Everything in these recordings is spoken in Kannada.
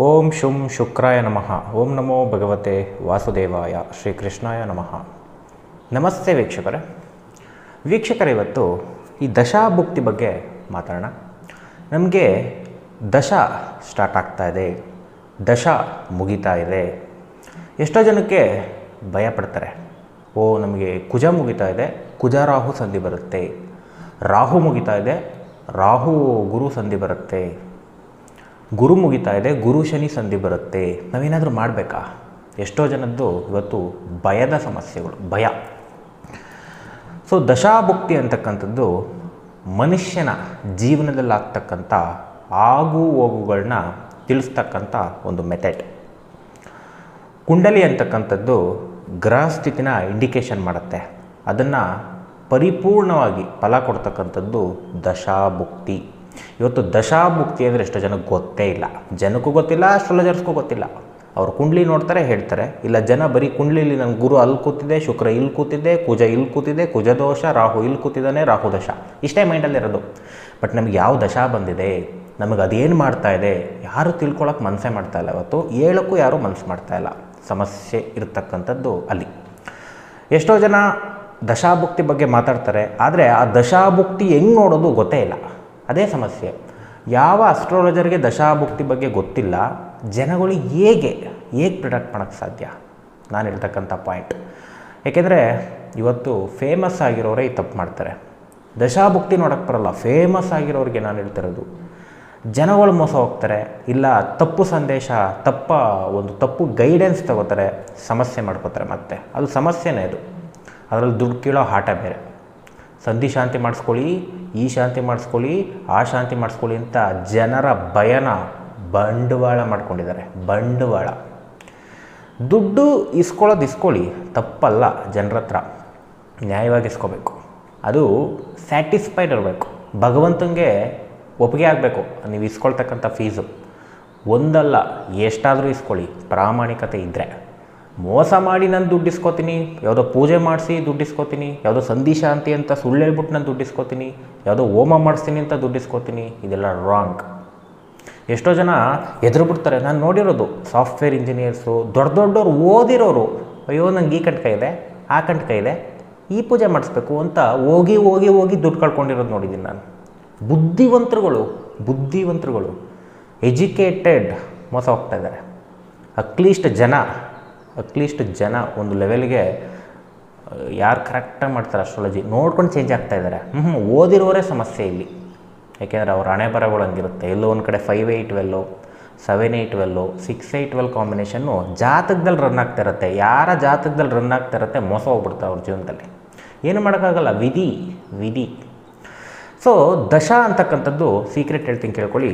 ಓಂ ಶುಂ ಶುಕ್ರಾಯ ನಮಃ. ಓಂ ನಮೋ ಭಗವತೆ ವಾಸುದೇವಾಯ ಶ್ರೀಕೃಷ್ಣಾಯ ನಮಃ. ನಮಸ್ತೆ ವೀಕ್ಷಕರೇ. ವೀಕ್ಷಕರೇ, ಇವತ್ತು ಈ ದಶಾಭುಕ್ತಿ ಬಗ್ಗೆ ಮಾತಾಡೋಣ. ನಮಗೆ ದಶ ಸ್ಟಾರ್ಟ್ ಆಗ್ತಾ ಇದೆ. ದಶ ಮುಗಿತಾ ಇದೆ. ಎಷ್ಟೋ ಜನಕ್ಕೆ ಭಯ ಪಡ್ತಾರೆ ಓ, ನಮಗೆ ಕುಜ ಮುಗಿತಾ ಇದೆ. ಕುಜ ರಾಹು ಸಂಧಿ ಬರುತ್ತೆ. ರಾಹು ಮುಗಿತಾ ಇದೆ. ರಾಹು ಗುರು ಸಂಧಿ ಬರುತ್ತೆ. ಗುರು ಮುಗಿತಾ ಇದೆ, ಗುರು ಶನಿ ಸಂಧಿ ಬರುತ್ತೆ. ನಾವೇನಾದರೂ ಮಾಡಬೇಕಾ? ಎಷ್ಟೋ ಜನದ್ದು ಇವತ್ತು ಭಯದ ಸಮಸ್ಯೆಗಳು, ಭಯ. ಸೊ ದಶಾಭುಕ್ತಿ ಅಂತಕ್ಕಂಥದ್ದು ಮನುಷ್ಯನ ಜೀವನದಲ್ಲಿ ಆಗ್ತಕ್ಕಂಥ ಆಗು ಹೋಗುಗಳನ್ನ ತಿಳಿಸ್ತಕ್ಕಂಥ ಒಂದು ಮೆಥಡ್ ಕುಂಡಲಿ ಅಂತಕ್ಕಂಥದ್ದು ಗ್ರಹ ಸ್ಥಿತಿನ ಇಂಡಿಕೇಶನ್ ಮಾಡುತ್ತೆ. ಅದನ್ನು ಪರಿಪೂರ್ಣವಾಗಿ ಫಲ ಕೊಡ್ತಕ್ಕಂಥದ್ದು ದಶಾಭುಕ್ತಿ. ಇವತ್ತು ದಶಾಮುಕ್ತಿ ಅಂದರೆ ಎಷ್ಟೋ ಜನಕ್ಕೆ ಗೊತ್ತೇ ಇಲ್ಲ. ಜನಕ್ಕೂ ಗೊತ್ತಿಲ್ಲ ಅಸ್ಟ್ರಾಲಜರ್ಸ್ಗೂ ಗೊತ್ತಿಲ್ಲ. ಅವ್ರು ಕುಂಡ್ಲಿ ನೋಡ್ತಾರೆ, ಹೇಳ್ತಾರೆ. ಇಲ್ಲ, ಜನ ಬರೀ ಕುಂಡ್ಲಿಲಿ ನನ್ನ ಗುರು ಅಲ್ಲಿ ಕೂತಿದೆ ಶುಕ್ರ ಇಲ್ಲಿ ಕೂತಿದೆ ಕುಜ ಇಲ್ಲಿ ಕೂತಿದೆ ಕುಜ ದೋಷ, ರಾಹು ಇಲ್ಲಿ ಕೂತಿದ್ದಾನೆ, ರಾಹು ದಶ ಇಷ್ಟೇ ಮೈಂಡಲ್ಲಿರೋದು ಬಟ್ ನಮಗೆ ಯಾವ ದಶಾ ಬಂದಿದೆ, ನಮಗೆ ಅದೇನು ಮಾಡ್ತಾ ಇದೆ, ಯಾರು ತಿಳ್ಕೊಳಕ್ಕೆ ಮನಸ್ಸೇ ಮಾಡ್ತಾ ಇಲ್ಲ ಇವತ್ತು. ಹೇಳೋಕ್ಕೂ ಯಾರೂ ಮನಸ್ಸು ಮಾಡ್ತಾ ಇಲ್ಲ. ಸಮಸ್ಯೆ ಇರತಕ್ಕಂಥದ್ದು ಅಲ್ಲಿ. ಎಷ್ಟೋ ಜನ ದಶಾಭುಕ್ತಿ ಬಗ್ಗೆ ಮಾತಾಡ್ತಾರೆ, ಆದರೆ ಆ ದಶಾಭುಕ್ತಿ ಹೆಂಗೆ ನೋಡೋದು ಗೊತ್ತೇ ಇಲ್ಲ. ಅದೇ ಸಮಸ್ಯೆ. ಯಾವ ಅಸ್ಟ್ರಾಲಜರ್ಗೆ ದಶಾಭುಕ್ತಿ ಬಗ್ಗೆ ಗೊತ್ತಿಲ್ಲ, ಜನಗಳು ಹೇಗೆ ಹೇಗೆ ಪ್ರಿಡಕ್ಟ್ ಮಾಡೋಕ್ಕೆ ಸಾಧ್ಯ? ನಾನು ಹೇಳ್ತಕ್ಕಂಥ ಪಾಯಿಂಟ್ ಏಕೆಂದರೆ ಇವತ್ತು ಫೇಮಸ್ ಆಗಿರೋರೇ ಈ ತಪ್ಪು ಮಾಡ್ತಾರೆ. ದಶಾಭುಕ್ತಿ ನೋಡೋಕ್ಕೆ ಬರಲ್ಲ ಫೇಮಸ್ ಆಗಿರೋರಿಗೆ ನಾನು ಹೇಳ್ತಿರೋದು ಜನಗಳು ಮೋಸ ಹೋಗ್ತಾರೆ, ಇಲ್ಲ ತಪ್ಪು ಸಂದೇಶ, ತಪ್ಪ ಒಂದು ತಪ್ಪು ಗೈಡೆನ್ಸ್ ತಗೋತಾರೆ, ಸಮಸ್ಯೆ ಮಾಡ್ಕೋತಾರೆ ಮತ್ತೆ. ಅದು ಸಮಸ್ಯೆನೇ ಅದು. ಅದರಲ್ಲಿ ದುಡ್ಡು ಕೀಳೋ ಆಟ ಬೇರೆ. ಸಂಧಿ ಶಾಂತಿ ಮಾಡಿಸ್ಕೊಳ್ಳಿ ಈ ಶಾಂತಿ ಮಾಡಿಸ್ಕೊಳ್ಳಿ, ಆ ಶಾಂತಿ ಮಾಡಿಸ್ಕೊಳ್ಳಿ ಅಂತ ಜನರ ಭಯನ ಬಂಡವಾಳ ಮಾಡ್ಕೊಂಡಿದ್ದಾರೆ. ಬಂಡವಾಳ. ದುಡ್ಡು ಇಸ್ಕೊಳ್ಳೋದು ಇಸ್ಕೊಳ್ಳಿ, ತಪ್ಪಲ್ಲ ಜನರ ಹತ್ರ. ನ್ಯಾಯವಾಗಿ ಇಸ್ಕೋಬೇಕು. ಅದು ಸ್ಯಾಟಿಸ್ಫೈಡ್ ಇರಬೇಕು. ಭಗವಂತನಿಗೆ ಒಪ್ಪಿಗೆ ಆಗಬೇಕು. ನೀವು ಇಸ್ಕೊಳ್ತಕ್ಕಂಥ ಫೀಸು. ಒಂದಲ್ಲ, ಎಷ್ಟಾದರೂ ಇಸ್ಕೊಳ್ಳಿ, ಪ್ರಾಮಾಣಿಕತೆ ಇದ್ದರೆ ಮೋಸ ಮಾಡಿ ನಾನು ದುಡ್ಡು ಇಸ್ಕೋತೀನಿ, ಯಾವುದೋ ಪೂಜೆ ಮಾಡಿಸಿ ದುಡ್ಡು ಇಸ್ಕೋತೀನಿ, ಯಾವುದೋ ಸಂಧಿ ಶಾಂತಿ ಅಂತ ಸುಳ್ಳು ಹೇಳ್ಬಿಟ್ಟು ನಾನು ದುಡ್ಡು ಇಸ್ಕೋತೀನಿ ಯಾವುದೋ ಹೋಮ ಮಾಡಿಸ್ತೀನಿ ಅಂತ ದುಡ್ಡು ಇಸ್ಕೋತೀನಿ, ಇದೆಲ್ಲ ರಾಂಗ್ ಎಷ್ಟೋ ಜನ ಎದುರು ಬಿಡ್ತಾರೆ. ನಾನು ನೋಡಿರೋದು ಸಾಫ್ಟ್ವೇರ್ ಇಂಜಿನಿಯರ್ಸು ದೊಡ್ಡ ದೊಡ್ಡವ್ರು ಓದಿರೋರು, ಅಯ್ಯೋ, ನಂಗೆ ಈ ಕಂಟಕ ಇದೆ, ಆ ಕಂಟಕ ಇದೆ, ಈ ಪೂಜೆ ಮಾಡಿಸ್ಬೇಕು ಅಂತ ಹೋಗಿ ಹೋಗಿ ಹೋಗಿ ದುಡ್ಡು ಕಳ್ಕೊಂಡಿರೋದು ನೋಡಿದ್ದೀನಿ ನಾನು. ಬುದ್ಧಿವಂತರುಗಳು ಬುದ್ಧಿವಂತರುಗಳು ಎಜುಕೇಟೆಡ್ ಮೋಸ ಹೋಗ್ತಾ ಇದ್ದಾರೆ. ಅಟ್ಲೀಸ್ಟ್ ಜನ ಅಟ್ಲೀಸ್ಟ್ ಜನ ಒಂದು ಲೆವೆಲ್ಗೆ ಯಾರು ಕರೆಕ್ಟಾಗಿ ಮಾಡ್ತಾರೆ ಅಸ್ಟ್ರಾಲಜಿ ನೋಡ್ಕೊಂಡು ಚೇಂಜ್ ಆಗ್ತಾ ಇದ್ದಾರೆ. ಹ್ಞೂ ಓದಿರೋರೇ ಸಮಸ್ಯೆ ಇಲ್ಲಿ. ಯಾಕೆಂದರೆ ಅವ್ರ ಹಣೆ ಬರಗಳು ಹಂಗಿರುತ್ತೆ. ಎಲ್ಲೋ ಒಂದು ಕಡೆ five eight twelve seven eight twelve six eight twelve combination ಜಾತಕದಲ್ಲಿ ರನ್ ಆಗ್ತಾ ಇರುತ್ತೆ. ಯಾರ ಜಾತಕದಲ್ಲಿ ರನ್ ಆಗ್ತಾ ಇರುತ್ತೆ ಮೋಸ ಹೋಗ್ಬಿಡ್ತಾರೆ ಅವ್ರ ಜೀವನದಲ್ಲಿ. ಏನು ಮಾಡೋಕ್ಕಾಗಲ್ಲ? ವಿಧಿ ವಿಧಿ. ಸೊ ದಶ ಅಂತಕ್ಕಂಥದ್ದು ಸೀಕ್ರೆಟ್ ಹೇಳ್ತೀನಿ ಕೇಳ್ಕೊಳ್ಳಿ.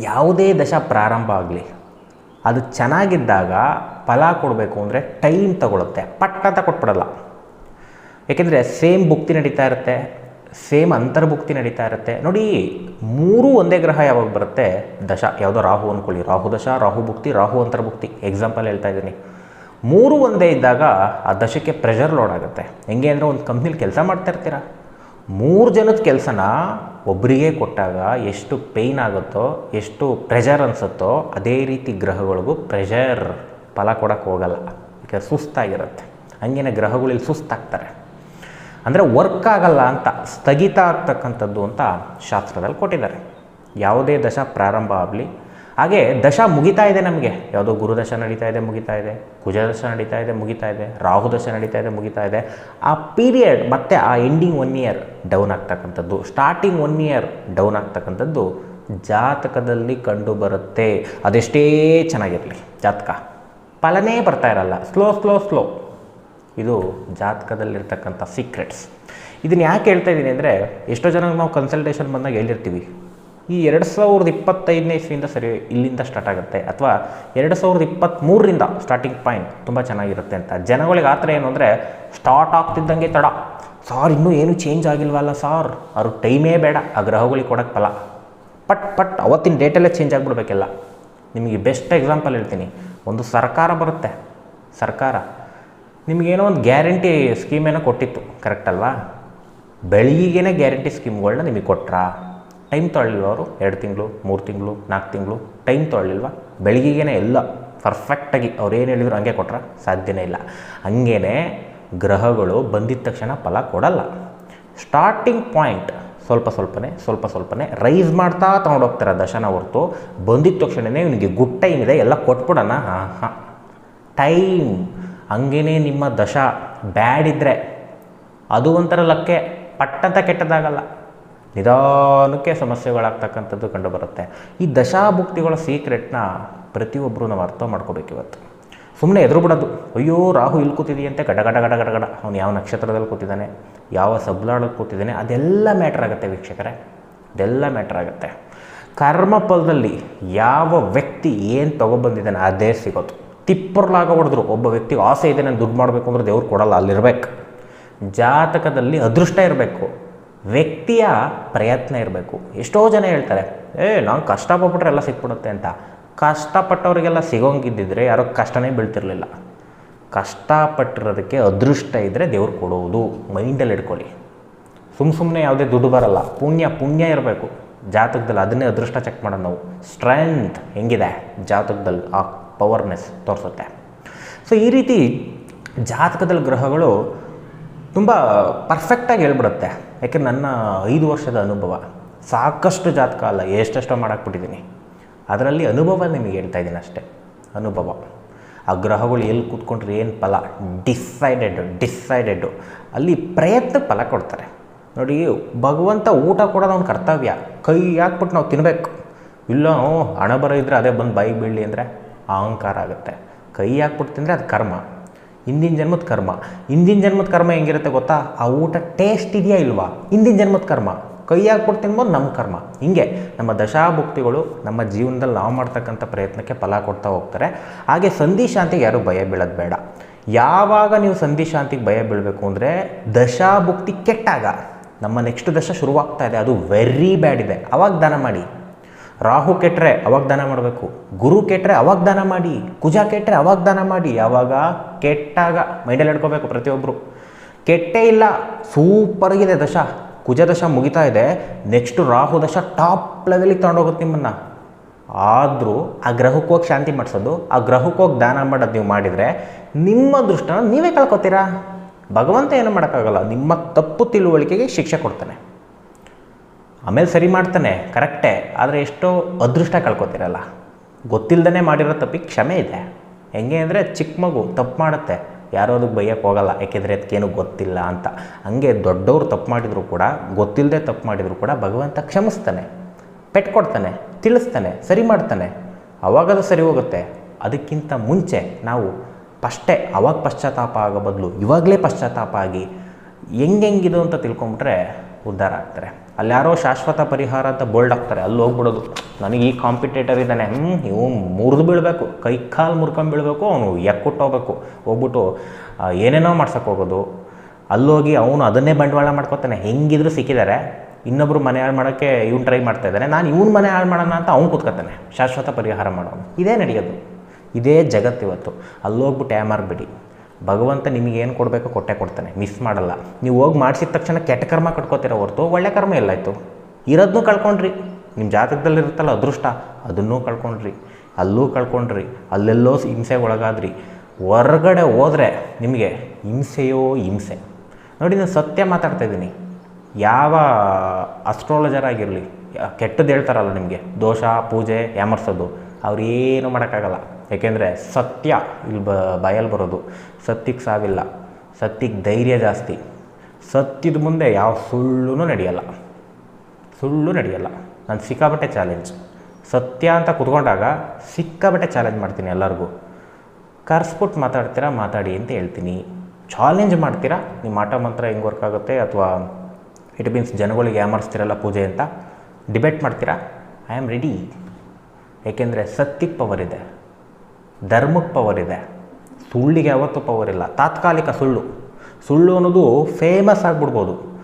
ಯಾವುದೇ ದಶ ಪ್ರಾರಂಭ ಆಗಲಿ ಅದು ಚೆನ್ನಾಗಿದ್ದಾಗ ಫಲ ಕೊಡಬೇಕು ಅಂದರೆ ಟೈಮ್ ತಗೊಳುತ್ತೆ. ಪಟ್ ಅಂತ ಕೊಟ್ಬಿಡಲ್ಲ. ಏಕೆಂದರೆ ಸೇಮ್ ಭುಕ್ತಿ ನಡೀತಾ ಇರುತ್ತೆ ಸೇಮ್ ಅಂತರ್ಭುಕ್ತಿ ನಡೀತಾ ಇರುತ್ತೆ. ನೋಡಿ, ಮೂರೂ ಒಂದೇ ಗ್ರಹ ಯಾವಾಗ ಬರುತ್ತೆ? ದಶ. ಯಾವುದೋ ರಾಹು ಅಂದ್ಕೊಳ್ಳಿ ರಾಹು ದಶ, ರಾಹು ಭುಕ್ತಿ, ರಾಹು ಅಂತರ್ಭುಕ್ತಿ. ಎಕ್ಸಾಂಪಲ್ ಹೇಳ್ತಾ ಇದ್ದೀನಿ. ಮೂರು ಒಂದೇ ಇದ್ದಾಗ ಆ ದಶಕ್ಕೆ ಪ್ರೆಷರ್ ಲೋಡ್ ಆಗುತ್ತೆ. ಹೆಂಗೆ ಅಂದರೆ ಒಂದು ಕಂಪ್ನಿಲಿ ಕೆಲಸ ಮಾಡ್ತಾ ಇರ್ತೀರ? ಮೂರು ಜನದ ಕೆಲಸನ ಒಬ್ಬರಿಗೆ ಕೊಟ್ಟಾಗ ಎಷ್ಟು ಪೇಯ್ನ್ ಆಗುತ್ತೋ, ಎಷ್ಟು ಪ್ರೆಷರ್ ಅನಿಸುತ್ತೋ, ಅದೇ ರೀತಿ ಗ್ರಹಗಳಿಗೂ ಪ್ರೆಷರ್ ಫಲ ಕೊಡೋಕ್ಕೆ ಹೋಗಲ್ಲ. ಯಾಕೆ ಸುಸ್ತಾಗಿರುತ್ತೆ. ಹಂಗೇನೆ ಗ್ರಹಗಳಲ್ಲಿ ಸುಸ್ತಾಗ್ತಾರೆ. ಅಂದರೆ ವರ್ಕ್ ಆಗಲ್ಲ ಅಂತ, ಸ್ಥಗಿತ ಆಗ್ತಕ್ಕಂಥದ್ದು ಅಂತ ಶಾಸ್ತ್ರದಲ್ಲಿ ಕೊಟ್ಟಿದ್ದಾರೆ. ಯಾವುದೇ ದಶ ಪ್ರಾರಂಭ ಆಗಲಿ ಹಾಗೆ ದಶ ಮುಗಿತಾ ಇದೆ ನಮಗೆ. ಯಾವುದೋ ಗುರುದಶ ನಡೀತಾ ಇದೆ, ಮುಗಿತಾ ಇದೆ. ಕುಜದಶ ನಡೀತಾ ಇದೆ, ಮುಗಿತಾ ಇದೆ. ರಾಹು ದಶ ನಡೀತಾ ಇದೆ, ಮುಗಿತಾ ಇದೆ. ಆ ಪೀರಿಯಡ್ ಮತ್ತು ಆ ಎಂಡಿಂಗ್ ಒನ್ ಇಯರ್ ಡೌನ್ ಆಗ್ತಕ್ಕಂಥದ್ದು. ಸ್ಟಾರ್ಟಿಂಗ್ ಒನ್ ಇಯರ್ ಡೌನ್ ಆಗ್ತಕ್ಕಂಥದ್ದು ಜಾತಕದಲ್ಲಿ ಕಂಡು ಬರುತ್ತೆ. ಅದೆಷ್ಟೇ ಚೆನ್ನಾಗಿರಲಿ. ಜಾತಕ. ಫಲನೇ ಬರ್ತಾ ಇರಲ್ಲ. ಸ್ಲೋ ಸ್ಲೋ ಸ್ಲೋ ಇದು ಜಾತಕದಲ್ಲಿರ್ತಕ್ಕಂಥ ಸೀಕ್ರೆಟ್ಸ್ ಇದನ್ನು ಯಾಕೆ ಹೇಳ್ತಾ ಇದ್ದೀನಿ ಅಂದರೆ ಎಷ್ಟೋ ಜನ ನಾವು ಕನ್ಸಲ್ಟೇಷನ್ ಬಂದಾಗ ಹೇಳಿರ್ತೀವಿ. ಈ ಎರಡು ಸಾವಿರದ ಇಪ್ಪತ್ತೈದನೇ ಇಸ್ವಿಯಿಂದ ಸರಿ ಇಲ್ಲಿಂದ ಸ್ಟಾರ್ಟ್ ಆಗುತ್ತೆ. ಅಥವಾ ಎರಡು ಸಾವಿರದ ಇಪ್ಪತ್ತ್ಮೂರರಿಂದ ಸ್ಟಾರ್ಟಿಂಗ್ ಪಾಯಿಂಟ್ ತುಂಬ ಚೆನ್ನಾಗಿರುತ್ತೆ ಅಂತ. ಜನಗಳಿಗೆ ಆ ಥರ ಏನು ಅಂದರೆ ಸ್ಟಾರ್ಟ್ ಆಗ್ತಿದ್ದಂಗೆ ತಡ. ಸಾರ್, ಇನ್ನೂ ಏನು ಚೇಂಜ್ ಆಗಿಲ್ವಲ್ಲ ಸಾರ್? ಅವ್ರ ಟೈಮೇ ಬೇಡ. ಆ ಗ್ರಹಗಳಿಗೆ ಕೊಡೋಕ್ಕೆ ಫಲ ಪಟ್ ಪಟ್, ಅವತ್ತಿನ ಡೇಟಲ್ಲೇ ಚೇಂಜ್ ಆಗಿಬಿಡ್ಬೇಕೆಲ್ಲ. ನಿಮಗೆ ಬೆಸ್ಟ್ ಎಕ್ಸಾಂಪಲ್ ಹೇಳ್ತೀನಿ. ಒಂದು ಸರ್ಕಾರ ಬರುತ್ತೆ. ಸರ್ಕಾರ. ನಿಮಗೇನೋ ಒಂದು ಗ್ಯಾರಂಟಿ ಸ್ಕೀಮೇನೋ ಕೊಟ್ಟಿತ್ತು. ಕರೆಕ್ಟ್ ಅಲ್ವಾ? ಬೆಳಗ್ಗೆನೇ ಗ್ಯಾರಂಟಿ ಸ್ಕೀಮ್ಗಳನ್ನ ನಿಮಗೆ ಕೊಟ್ರಾ? ಟೈಮ್ ತೊಗೊಳ್ಳಿಲ್ವ ಎರಡು ತಿಂಗಳು, ಮೂರು ತಿಂಗಳು, ನಾಲ್ಕು ತಿಂಗಳು ಟೈಮ್ ತೊಗೊಳ್ಳಿಲ್ವ ಬೆಳಗ್ಗೆಗೇ ಎಲ್ಲ ಪರ್ಫೆಕ್ಟಾಗಿ ಅವ್ರು ಏನು ಹೇಳಿದ್ರು ಹಂಗೆ ಕೊಟ್ರೆ ಸಾಧ್ಯನೇ ಇಲ್ಲ. ಹಂಗೇ ಗ್ರಹಗಳು ಬಂದಿದ ತಕ್ಷಣ ಫಲ ಕೊಡಲ್ಲ. ಸ್ಟಾರ್ಟಿಂಗ್ ಪಾಯಿಂಟ್ ಸ್ವಲ್ಪ ಸ್ವಲ್ಪನೇ ಸ್ವಲ್ಪ ಸ್ವಲ್ಪನೇ ರೈಸ್ ಮಾಡ್ತಾ ತೊಗೊಂಡೋಗ್ತಾರೆ ದಶನ ಹೊರತು. ಬಂದಿದ್ದ ತಕ್ಷಣವೇ ಇವನಿಗೆ ಗುಡ್ ಟೈಮ್ ಇದೆ, ಎಲ್ಲ ಕೊಟ್ಬಿಡೋಣ. ಹಾಂ ಹಾಂ ಟೈಮ್ ಹಂಗೇ ನಿಮ್ಮ ದಶ ಬ್ಯಾಡ್ ಇದ್ದರೆ ಅದು ಒಂಥರ ಲಕ್ಕೆ, ಪಟ್ಟಂತ ಕೆಟ್ಟದಾಗಲ್ಲ. ನಿಧಾನಕ್ಕೆ ಸಮಸ್ಯೆಗಳಾಗ್ತಕ್ಕಂಥದ್ದು ಕಂಡುಬರುತ್ತೆ. ಈ ದಶಾಭುಕ್ತಿಗಳ ಸೀಕ್ರೆಟ್ನ ಪ್ರತಿಯೊಬ್ಬರೂ ನಾವು ಅರ್ಥ ಮಾಡ್ಕೋಬೇಕು ಇವತ್ತು. ಸುಮ್ಮನೆ ಎದುರು ಬಿಡೋದು ಅಯ್ಯೋ, ರಾಹು ಇಲ್ಲಿ ಕೂತಿದೆಯಂತೆ, ಗಡ ಗಡ ಗಡ ಗಡ ಗಡ. ಅವನು ಯಾವ ನಕ್ಷತ್ರದಲ್ಲಿ ಕೂತಿದ್ದಾನೆ? ಯಾವ ಸಬ್ಲಾಳಲ್ಲಿ ಕೂತಿದ್ದಾನೆ? ಅದೆಲ್ಲ ಮ್ಯಾಟ್ರ್ ಆಗುತ್ತೆ ವೀಕ್ಷಕರೇ. ಅದೆಲ್ಲ ಮ್ಯಾಟ್ರ್ ಆಗುತ್ತೆ. ಕರ್ಮಫಲದಲ್ಲಿ ಯಾವ ವ್ಯಕ್ತಿ ಏನು ತೊಗೊಬಂದಿದ್ದಾನೆ, ಅದೇ ಸಿಗೋದು. ತಿಪ್ಪರ್ಲಾಗ ಹೊಡೆದ್ರು. ಒಬ್ಬ ವ್ಯಕ್ತಿಗೆ ಆಸೆ ಇದೆ, ನಾನು ದುಡ್ಡು ಮಾಡಬೇಕು ಅಂದ್ರೆ ದೇವ್ರು ಕೊಡಲ್ಲ, ಅಲ್ಲಿರ್ಬೇಕು. ಜಾತಕದಲ್ಲಿ ಅದೃಷ್ಟ ಇರಬೇಕು. ವ್ಯಕ್ತಿಯ ಪ್ರಯತ್ನ ಇರಬೇಕು. ಎಷ್ಟೋ ಜನ ಹೇಳ್ತಾರೆ, ಏ, ನಾನು ಕಷ್ಟಪಟ್ಬಿಟ್ರೆ ಎಲ್ಲ ಸಿಕ್ಬಿಡುತ್ತೆ ಅಂತ. ಕಷ್ಟಪಟ್ಟವರಿಗೆಲ್ಲ ಸಿಗೋಂಗಿದ್ದಿದ್ರೆ ಯಾರೋ ಕಷ್ಟನೇ ಬೀಳ್ತಿರಲಿಲ್ಲ. ಕಷ್ಟಪಟ್ಟಿರೋದಕ್ಕೆ ಅದೃಷ್ಟ ಇದ್ದರೆ ದೇವ್ರು ಕೊಡುವುದು ಮೈಂಡಲ್ಲಿ ಇಟ್ಕೊಳ್ಳಿ. ಸುಮ್ಮ ಸುಮ್ಮನೆ ಯಾವುದೇ ದುಡ್ಡು ಬರಲ್ಲ, ಪುಣ್ಯ ಪುಣ್ಯ ಇರಬೇಕು. ಜಾತಕದಲ್ಲಿ ಅದನ್ನೇ ಅದೃಷ್ಟ ಚೆಕ್ ಮಾಡೋದು ನಾವು. ಸ್ಟ್ರೆಂತ್ ಹೆಂಗಿದೆ? ಜಾತಕದಲ್ಲಿ ಆ ಪವರ್ನೆಸ್ ತೋರಿಸುತ್ತೆ. ಸೊ ಈ ರೀತಿ ಜಾತಕದಲ್ಲಿ ಗ್ರಹಗಳು ತುಂಬ ಪರ್ಫೆಕ್ಟಾಗಿ ಹೇಳ್ಬಿಡುತ್ತೆ. ಯಾಕೆ ನನ್ನ ಐದು ವರ್ಷದ ಅನುಭವ, ಸಾಕಷ್ಟು ಜಾತಕ ಅಲ್ಲ, ಎಷ್ಟೆಷ್ಟೋ ಮಾಡಾಕ್ಬಿಟ್ಟಿದ್ದೀನಿ ಅದರಲ್ಲಿ ಅನುಭವ ನಿಮಗೆ ಹೇಳ್ತಾ ಇದ್ದೀನಿ ಅಷ್ಟೇ. ಅನುಭವ. ಆ ಗ್ರಹಗಳು ಎಲ್ಲಿ ಕೂತ್ಕೊಂಡ್ರೆ ಏನು ಫಲ? ಡಿಸೈಡೆಡ್ ಡಿಸೈಡೆಡ್ಡು ಅಲ್ಲಿ ಪ್ರಯತ್ನ ಫಲ ಕೊಡ್ತಾರೆ. ನೋಡಿ, ಭಗವಂತ ಊಟ ಕೊಡೋದು ಅವ್ನ ಕರ್ತವ್ಯ. ಕೈ ಹಾಕ್ಬಿಟ್ಟು ನಾವು ತಿನ್ನಬೇಕು ಇಲ್ಲ ಹಣ ಬರೋ ಇದ್ದರೆ ಅದೇ ಬಂದು ಬಾಯಿಗೆ ಬೀಳಲಿ ಅಂದರೆ ಅಹಂಕಾರ ಆಗುತ್ತೆ. ಕೈ ಹಾಕ್ಬಿಟ್ಟು ತಿಂದರೆ ಅದು ಕರ್ಮ. ಹಿಂದಿನ ಜನ್ಮದ ಕರ್ಮ. ಹಿಂದಿನ ಜನ್ಮದ ಕರ್ಮ ಹೆಂಗಿರುತ್ತೆ ಗೊತ್ತಾ? ಆ ಊಟ ಟೇಸ್ಟ್ ಇದೆಯಾ ಇಲ್ವಾ? ಹಿಂದಿನ ಜನ್ಮದ ಕರ್ಮ. ಕೈಯಾಗಿ ತಿನ್ಬೋದು ನಮ್ಮ ಕರ್ಮ. ಹಿಂಗೆ ನಮ್ಮ ದಶಾಭುಕ್ತಿಗಳು ನಮ್ಮ ಜೀವನದಲ್ಲಿ ನಾವು ಮಾಡ್ತಕ್ಕಂಥ ಪ್ರಯತ್ನಕ್ಕೆ ಫಲ ಕೊಡ್ತಾ ಹೋಗ್ತಾರೆ. ಹಾಗೆ ಸಂಧಿ ಶಾಂತಿಗೆ ಯಾರೂ ಭಯ ಬೀಳೋದು ಬೇಡ. ಯಾವಾಗ ನೀವು ಸಂಧಿ ಶಾಂತಿಗೆ ಭಯ ಬೀಳಬೇಕು ಅಂದರೆ ದಶಾಭುಕ್ತಿ ಕೆಟ್ಟಾಗ. ನಮ್ಮ ನೆಕ್ಸ್ಟ್ ದಶ ಶುರುವಾಗ್ತಾ ಇದೆ. ಅದು ವೆರಿ ಬ್ಯಾಡ್ ಇದೆ. ಅವಾಗ ದಾನ ಮಾಡಿ. ರಾಹು ಕೆಟ್ಟರೆ ಅವಾಗ ದಾನ ಮಾಡಬೇಕು. ಗುರು ಕೆಟ್ಟರೆ ಅವಾಗ ದಾನ ಮಾಡಿ. ಕುಜ ಕೆಟ್ಟರೆ ಅವಾಗ ದಾನ ಮಾಡಿ. ಯಾವಾಗ? ಕೆಟ್ಟಾಗ. ಮೈಂಡಲ್ಲಿ ಹಿಡ್ಕೋಬೇಕು ಪ್ರತಿಯೊಬ್ಬರು ಕೆಟ್ಟೇ ಇಲ್ಲ. ಸೂಪರ್ಗಿದೆ ದಶ. ಕುಜ ದಶ ಮುಗಿತಾ ಇದೆ. ನೆಕ್ಸ್ಟು ರಾಹು ದಶ ಟಾಪ್ ಲೆವೆಲಿಗೆ ತೊಗೊಂಡೋಗುತ್ತೆ ನಿಮ್ಮನ್ನು. ಆದರೂ ಆ ಗ್ರಹಕ್ಕೆ ಹೋಗಿ ಶಾಂತಿ ಮಾಡಿಸೋದು, ಆ ಗ್ರಹಕ್ಕೆ ಹೋಗಿ ದಾನ ಮಾಡೋದು ನೀವು ಮಾಡಿದರೆ ನಿಮ್ಮ ದೃಷ್ಟನ ನೀವೇ ಕಳ್ಕೊತೀರಾ? ಭಗವಂತ ಏನು ಮಾಡೋಕ್ಕಾಗಲ್ಲ. ನಿಮ್ಮ ತಪ್ಪು ತಿಳುವಳಿಕೆಗೆ ಶಿಕ್ಷೆ ಕೊಡ್ತಾನೆ. ಆಮೇಲೆ ಸರಿ ಮಾಡ್ತಾನೆ, ಕರೆಕ್ಟೇ. ಆದರೆ ಎಷ್ಟೋ ಅದೃಷ್ಟ ಕಳ್ಕೊತಿರಲ್ಲ. ಗೊತ್ತಿಲ್ಲದೇ ಮಾಡಿರೋ ತಪ್ಪಿಗೆ ಕ್ಷಮೆ ಇದೆ. ಹೆಂಗೆ ಅಂದರೆ ಚಿಕ್ಕ ಮಗು ತಪ್ಪು ಮಾಡುತ್ತೆ. ಯಾರೋ ಅದಕ್ಕೆ ಬೈಯಕ್ಕೆ ಹೋಗಲ್ಲ, ಯಾಕೆಂದರೆ ಅದಕ್ಕೇನು ಗೊತ್ತಿಲ್ಲ ಅಂತ. ಹಂಗೆ ದೊಡ್ಡವರು ತಪ್ಪು ಮಾಡಿದರೂ ಕೂಡ ಗೊತ್ತಿಲ್ಲದೆ ತಪ್ಪು ಮಾಡಿದರೂ ಕೂಡ ಭಗವಂತ ಕ್ಷಮಿಸ್ತಾನೆ. ಪೆಟ್ಟು ಕೊಡ್ತಾನೆ ತಿಳಿಸ್ತಾನೆ, ಸರಿ ಮಾಡ್ತಾನೆ. ಅವಾಗದು ಸರಿ ಹೋಗುತ್ತೆ. ಅದಕ್ಕಿಂತ ಮುಂಚೆ ನಾವು ಫಸ್ಟೇ ಅವಾಗ ಪಶ್ಚಾತ್ತಾಪ ಆಗೋ ಬದಲು ಇವಾಗಲೇ ಪಶ್ಚಾತ್ತಾಪ ಆಗಿ ಹೆಂಗೆಂಗಿದು ಅಂತ ತಿಳ್ಕೊಂಬಿಟ್ರೆ ಉದ್ಧಾರ ಆಗ್ತಾರೆ. ಅಲ್ಲಿ ಯಾರೋ ಶಾಶ್ವತ ಪರಿಹಾರ ಅಂತ ಬೋಲ್ಡ್ ಆಗ್ತಾರೆ. ಅಲ್ಲಿ ಹೋಗ್ಬಿಡೋದು. ನನಗೆ ಈ ಕಾಂಪಿಟೇಟರ್ ಇದ್ದಾನೆ. ಇವು ಮುರಿದು ಬೀಳಬೇಕು. ಕೈ ಕಾಲು ಮುರ್ಕೊಂಡು ಬೀಳಬೇಕು, ಅವನು ಎಕ್ಕುಟ್ಟು ಹೋಗ್ಬೇಕು. ಹೋಗ್ಬಿಟ್ಟು ಏನೇನೋ ಮಾಡ್ಸಕ್ಕೆ ಹೋಗೋದು. ಅಲ್ಲೋಗಿ ಅವನು ಅದನ್ನೇ ಬಂಡವಾಳ ಮಾಡ್ಕೊತಾನೆ. ಹೆಂಗಿದ್ರು ಸಿಕ್ಕಿದ್ದಾರೆ ಇನ್ನೊಬ್ರು ಮನೆ ಹಾಳು ಮಾಡೋಕ್ಕೆ ಇವ್ನು ಟ್ರೈ ಮಾಡ್ತಾ ಇದ್ದಾನೆ ನಾನು ಇವ್ನ ಮನೆ ಹಾಳು ಮಾಡೋಣ ಅಂತ ಅವ್ನು ಕೂತ್ಕೋತಾನೆ. ಶಾಶ್ವತ ಪರಿಹಾರ ಮಾಡೋನು. ಇದೇ ನಡೆಯೋದು. ಇದೇ ಜಗತ್ತಿವತ್ತು ಅಲ್ಲೋಗ್ಬಿಟ್ಟು ಯಾಮಾರ್ಬಿಡಿ ಭಗವಂತ ನಿಮಗೆ ಏನು ಕೊಡಬೇಕೋ ಕೊಟ್ಟೆ ಕೊಡ್ತಾನೆ ಮಿಸ್ ಮಾಡಲ್ಲ. ನೀವು ಹೋಗಿ ಮಾಡಿಸಿದ ತಕ್ಷಣ ಕೆಟ್ಟ ಕರ್ಮ ಕಟ್ಕೋತೀರ ಹೊರತು, ಒಳ್ಳೆ ಕರ್ಮ ಎಲ್ಲಾಯಿತು ಇರೋದನ್ನೂ ಕಳ್ಕೊಂಡ್ರಿ. ನಿಮ್ಮ ಜಾತಕದಲ್ಲಿ ಇರುತ್ತಲ್ಲ ಅದೃಷ್ಟ, ಅದನ್ನೂ ಕಳ್ಕೊಂಡ್ರಿ. ಅಲ್ಲೂ ಕಳ್ಕೊಂಡ್ರಿ, ಅಲ್ಲೆಲ್ಲೋ ಹಿಂಸೆಗೆ ಒಳಗಾದ್ರಿ. ಹೊರಗಡೆ ಹೋದರೆ ನಿಮಗೆ ಹಿಂಸೆಯೋ ಹಿಂಸೆ. ನೋಡಿ, ನಾನು ಸತ್ಯ ಮಾತಾಡ್ತಾ ಇದ್ದೀನಿ. ಯಾವ ಅಸ್ಟ್ರಾಲಜರ್ ಆಗಿರಲಿ, ಕೆಟ್ಟದ್ದು ಹೇಳ್ತಾರಲ್ಲ ನಿಮಗೆ, ದೋಷ, ಪೂಜೆ, ಯಾಮರ್ಸೋದು, ಅವ್ರು ಏನು ಮಾಡೋಕ್ಕಾಗಲ್ಲ. ಏಕೆಂದರೆ ಸತ್ಯ ಇಲ್ಲಿ ಬ ಬಾಯಲ್ಲಿ ಬರೋದು. ಸತ್ಯಕ್ಕೆ ಸಾವಿಲ್ಲ. ಸತ್ಯಕ್ಕೆ ಧೈರ್ಯ ಜಾಸ್ತಿ. ಸತ್ಯದ ಮುಂದೆ ಯಾವ ಸುಳ್ಳು ನಡೆಯಲ್ಲ. ಸುಳ್ಳು ನಡೆಯಲ್ಲ. ನಾನು ಸಿಕ್ಕಾಬಟ್ಟೆ ಚಾಲೆಂಜ್ ಸತ್ಯ ಅಂತ ಕುತ್ಕೊಂಡಾಗ ಸಿಕ್ಕಾಬಟ್ಟೆ ಚಾಲೆಂಜ್ ಮಾಡ್ತೀನಿ ಎಲ್ಲರಿಗೂ. ಕರ್ಸ್ಬಿಟ್ಟು ಮಾತಾಡ್ತೀರಾ, ಮಾತಾಡಿ ಅಂತ ಹೇಳ್ತೀನಿ. ಚಾಲೆಂಜ್ ಮಾಡ್ತೀರಾ? ನಿಮ್ಮ ಆಟ ಮಂತ್ರ ಹೆಂಗೆ ವರ್ಕ್ ಆಗುತ್ತೆ? ಅಥವಾ ಇಟ್ ಮೀನ್ಸ್ ಜನಗಳಿಗೆ ಯಾಮರ್ಸ್ತಿರಲ್ಲ ಪೂಜೆ ಅಂತ? ಡಿಬೇಟ್ ಮಾಡ್ತೀರಾ? ಐ ಆಮ್ ರೆಡಿ ಏಕೆಂದರೆ ಸತ್ಯಕ್ಕೆ ಪವರ್ ಇದೆ. ಧರ್ಮಕ್ಕೆ ಪವರ್ ಇದೆ ಸುಳ್ಳಿಗೆ ಯಾವತ್ತೂ ಪವರ್ ಇಲ್ಲ. ತಾತ್ಕಾಲಿಕ ಸುಳ್ಳು. ಸುಳ್ಳು ಅನ್ನೋದು ಫೇಮಸ್ ಆಗಿಬಿಡ್ಬೋದು.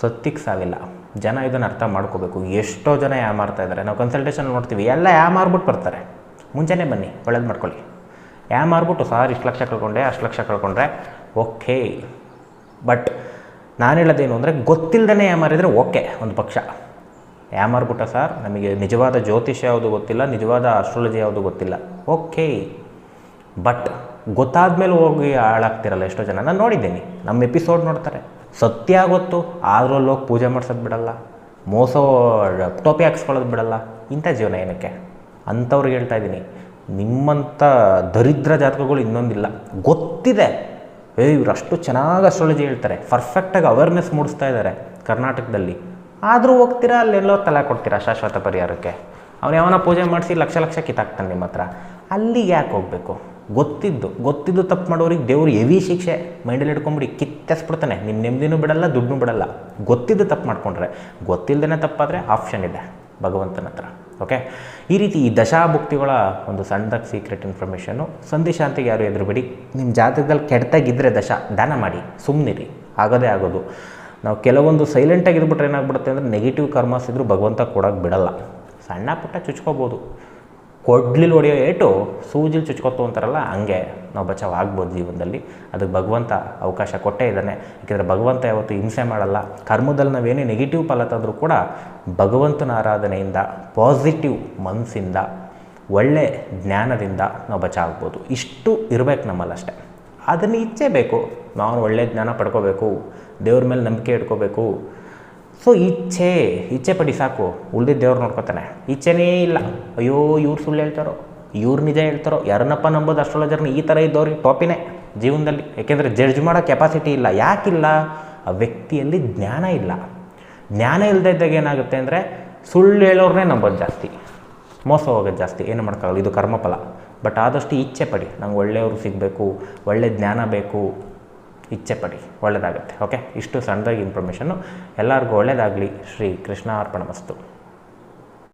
ಸತ್ಯಕ್ಕೆ ಸಾವಿಲ್ಲ. ಜನ ಇದನ್ನು ಅರ್ಥ ಮಾಡ್ಕೋಬೇಕು. ಎಷ್ಟೋ ಜನ ಯಾಮಾರ್ತಾ ಇದ್ದಾರೆ ನಾವು ಕನ್ಸಲ್ಟೇಷನ್ ನೋಡ್ತೀವಿ. ಎಲ್ಲ ಯಾಮಾರ್ಬಿಟ್ಟು ಬರ್ತಾರೆ. ಮುಂಚೆನೇ ಬನ್ನಿ. ಒಳ್ಳೇದು ಮಾಡ್ಕೊಳ್ಳಿ. ಯಾಮಾರ್ಬಿಟ್ಟು ಸಾರ್ ಇಷ್ಟು ಲಕ್ಷ ಕಳ್ಕೊಂಡೆ ಅಷ್ಟು ಲಕ್ಷ ಕಳ್ಕೊಂಡ್ರೆ, ಓಕೆ. ಬಟ್ ನಾನು ಹೇಳೋದೇನು ಅಂದರೆ ಗೊತ್ತಿಲ್ಲದೇ ಯಾಮಾರಿದ್ರೆ ಓಕೆ. ಒಂದು ಪಕ್ಷ. ಯಾಮಾರ್ಬಿಟ್ಟ ಸರ್, ನಮಗೆ ನಿಜವಾದ ಜ್ಯೋತಿಷ್ಯ ಯಾವುದು ಗೊತ್ತಿಲ್ಲ, ನಿಜವಾದ ಆಸ್ಟ್ರಾಲಜಿ ಯಾವುದು ಗೊತ್ತಿಲ್ಲ. ಓಕೆ. ಬಟ್ ಗೊತ್ತಾದ ಮೇಲೆ ಹೋಗಿ ಹಾಳಾಗ್ತಿರಲ್ಲ ಎಷ್ಟೋ ಜನ. ನಾನು ನೋಡಿದ್ದೀನಿ. ನಮ್ಮ ಎಪಿಸೋಡ್ ನೋಡ್ತಾರೆ. ಸತ್ಯ ಗೊತ್ತು, ಆದ್ರಲ್ಲಿ ಹೋಗಿ ಪೂಜೆ ಮಾಡ್ಸೋದು ಬಿಡಲ್ಲ. ಮೋಸ, ಟೋಪಿ ಹಾಕ್ಸ್ಕೊಳ್ಳೋದು ಬಿಡಲ್ಲ. ಇಂಥ ಜೀವನ ಏನಕ್ಕೆ? ಅಂಥವ್ರಿಗೆ ಹೇಳ್ತಾ ಇದ್ದೀನಿ. ನಿಮ್ಮಂಥ ದರಿದ್ರ ಜಾತಕಗಳು ಇನ್ನೊಂದಿಲ್ಲ. ಗೊತ್ತಿದೆ. ಏ, ಇವ್ರು ಅಷ್ಟು ಚೆನ್ನಾಗಿ ಅಸ್ಟ್ರಾಲಜಿ ಹೇಳ್ತಾರೆ. ಪರ್ಫೆಕ್ಟಾಗಿ ಅವೇರ್ನೆಸ್ ಮೂಡಿಸ್ತಾ ಇದ್ದಾರೆ ಕರ್ನಾಟಕದಲ್ಲಿ. ಆದರೂ ಹೋಗ್ತೀರಾ, ಅಲ್ಲೆಲ್ಲೋ ತಲೆ ಕೊಡ್ತೀರಾ ಶಾಶ್ವತ ಪರಿಹಾರಕ್ಕೆ? ಅವ್ನು ಯಾವನ ಪೂಜೆ ಮಾಡಿಸಿ ಲಕ್ಷ ಲಕ್ಷ ಕಿತ್ತಾಕ್ತಾನೆ ನಿಮ್ಮ ಹತ್ರ. ಅಲ್ಲಿಗೆ ಯಾಕೆ ಹೋಗಬೇಕು? ಗೊತ್ತಿದ್ದು ಗೊತ್ತಿದ್ದು ತಪ್ಪು ಮಾಡೋರಿಗೆ ದೇವ್ರು ಎವಿ ಶಿಕ್ಷೆ. ಮೈಂಡಲ್ಲಿ ಇಟ್ಕೊಂಬಿಡಿ ಕಿತ್ತೆಸ್ಬಿಡ್ತಾನೆ. ನಿಮ್ಮ ನೆಮ್ಮದಿನೂ ಬಿಡಲ್ಲ ದುಡ್ಡು ಬಿಡಲ್ಲ. ಗೊತ್ತಿದ್ದು ತಪ್ಪು ಮಾಡ್ಕೊಂಡ್ರೆ ಗೊತ್ತಿಲ್ಲದೇ ತಪ್ಪಾದರೆ ಆಪ್ಷನ್ ಇದೆ, ಭಗವಂತನ ಹತ್ರ, ಓಕೆ? ಈ ರೀತಿ ಈ ದಶಾಭುಕ್ತಿಗಳ ಒಂದು ಸಣ್ಣದಾಗಿ ಸೀಕ್ರೆಟ್ ಇನ್ಫಾರ್ಮೇಷನ್ನು ಸಂದೇಶ ಅಂತ ಯಾರು ಎದುರುಬಿಡಿ. ನಿಮ್ಮ ಜಾತಕದಲ್ಲಿ ಕೆಡ್ತಾಗಿದ್ದರೆ ದಶ, ದಾನ ಮಾಡಿ ಸುಮ್ಮನಿರಿ ಆಗೋದೇ ಆಗೋದು. ನಾವು ಕೆಲವೊಂದು ಸೈಲೆಂಟಾಗಿ ಇದ್ಬಿಟ್ರೆ ಏನಾಗ್ಬಿಡುತ್ತೆ ಅಂದರೆ ನೆಗೆಟಿವ್ ಕರ್ಮಸ್ ಇದ್ದರೂ ಭಗವಂತ ಕೊಡೋಕೆ ಬಿಡಲ್ಲ. ಸಣ್ಣ ಪುಟ್ಟ ಚುಚ್ಕೋಬೋದು. ಕೊಡ್ಲಿಲ್ ಹೊಡೆಯೋ ಏಟು ಸೂಜಿಲಿ ಚುಚ್ಕೊತು ಅಂತಾರಲ್ಲ, ಹಂಗೆ ನಾವು ಬಚಾವ್ ಆಗ್ಬೋದು ಜೀವನದಲ್ಲಿ. ಅದಕ್ಕೆ ಭಗವಂತ ಅವಕಾಶ ಕೊಟ್ಟೇ ಇದ್ದಾನೆ. ಯಾಕೆಂದರೆ ಭಗವಂತ ಯಾವತ್ತು ಹಿಂಸೆ ಮಾಡಲ್ಲ. ಕರ್ಮದಲ್ಲಿ ನಾವೇನೇ ನೆಗೆಟಿವ್ ಫಲ ತಂದರೂ ಕೂಡ ಭಗವಂತನ ಆರಾಧನೆಯಿಂದ ಪಾಸಿಟಿವ್ ಮನಸ್ಸಿಂದ ಒಳ್ಳೆ ಜ್ಞಾನದಿಂದ ನಾವು ಬಚಾಗ್ಬೋದು ಇಷ್ಟು ಇರಬೇಕು ನಮ್ಮಲ್ಲಷ್ಟೇ. ಅದನ್ನು ಇಚ್ಛೆ ಬೇಕು. ನಾವು ಒಳ್ಳೆ ಜ್ಞಾನ ಪಡ್ಕೋಬೇಕು. ದೇವ್ರ ಮೇಲೆ ನಂಬಿಕೆ ಇಟ್ಕೋಬೇಕು. ಸೊ ಇಚ್ಛೆ ಇಚ್ಛೆ ಪಡಿ ಸಾಕು. ಉಳ್ದಿದ್ದು ದೇವ್ರು ನೋಡ್ಕೊತಾನೆ. ಇಚ್ಛೆನೇ ಇಲ್ಲ. ಅಯ್ಯೋ, ಇವ್ರು ಸುಳ್ಳು ಹೇಳ್ತಾರೋ? ಇವ್ರು ನಿಜ ಹೇಳ್ತಾರೋ? ಯಾರನ್ನಪ್ಪ ನಂಬೋದು ಅಸ್ಟ್ರಾಲಜರ್ನ ಈ ಥರ ಇದ್ದವ್ರಿಗೆ ಟಾಪಿನೇ ಜೀವನದಲ್ಲಿ. ಏಕೆಂದರೆ ಜಡ್ಜ್ ಮಾಡೋ ಕೆಪಾಸಿಟಿ ಇಲ್ಲ. ಯಾಕಿಲ್ಲ? ಆ ವ್ಯಕ್ತಿಯಲ್ಲಿ ಜ್ಞಾನ ಇಲ್ಲ. ಜ್ಞಾನ ಇಲ್ಲದೆ ಇದ್ದಾಗ ಏನಾಗುತ್ತೆ ಅಂದರೆ ಸುಳ್ಳು ಹೇಳೋರ್ನೇ ನಂಬೋದು ಜಾಸ್ತಿ. ಮೋಸ ಹೋಗೋದು ಜಾಸ್ತಿ. ಏನು ಮಾಡೋಕ್ಕಾಗಲ್ಲ. ಇದು ಕರ್ಮಫಲ. ಬಟ್ ಆದಷ್ಟು ಇಚ್ಛೆ ಪಡಿ. ನಂಗೆ ಒಳ್ಳೆಯವರು ಸಿಗಬೇಕು. ಒಳ್ಳೆ ಜ್ಞಾನ ಬೇಕು. ಇಚ್ಛೆ ಪಡಿ ಒಳ್ಳೆಯದಾಗುತ್ತೆ ಓಕೆ ಇಷ್ಟು ಸಣ್ಣದಾಗಿ ಇನ್ಫಾರ್ಮೇಷನ್ನು ಎಲ್ಲರಿಗೂ ಒಳ್ಳೆಯದಾಗಲಿ ಶ್ರೀ ಕೃಷ್ಣ ಅರ್ಪಣ ವಸ್ತು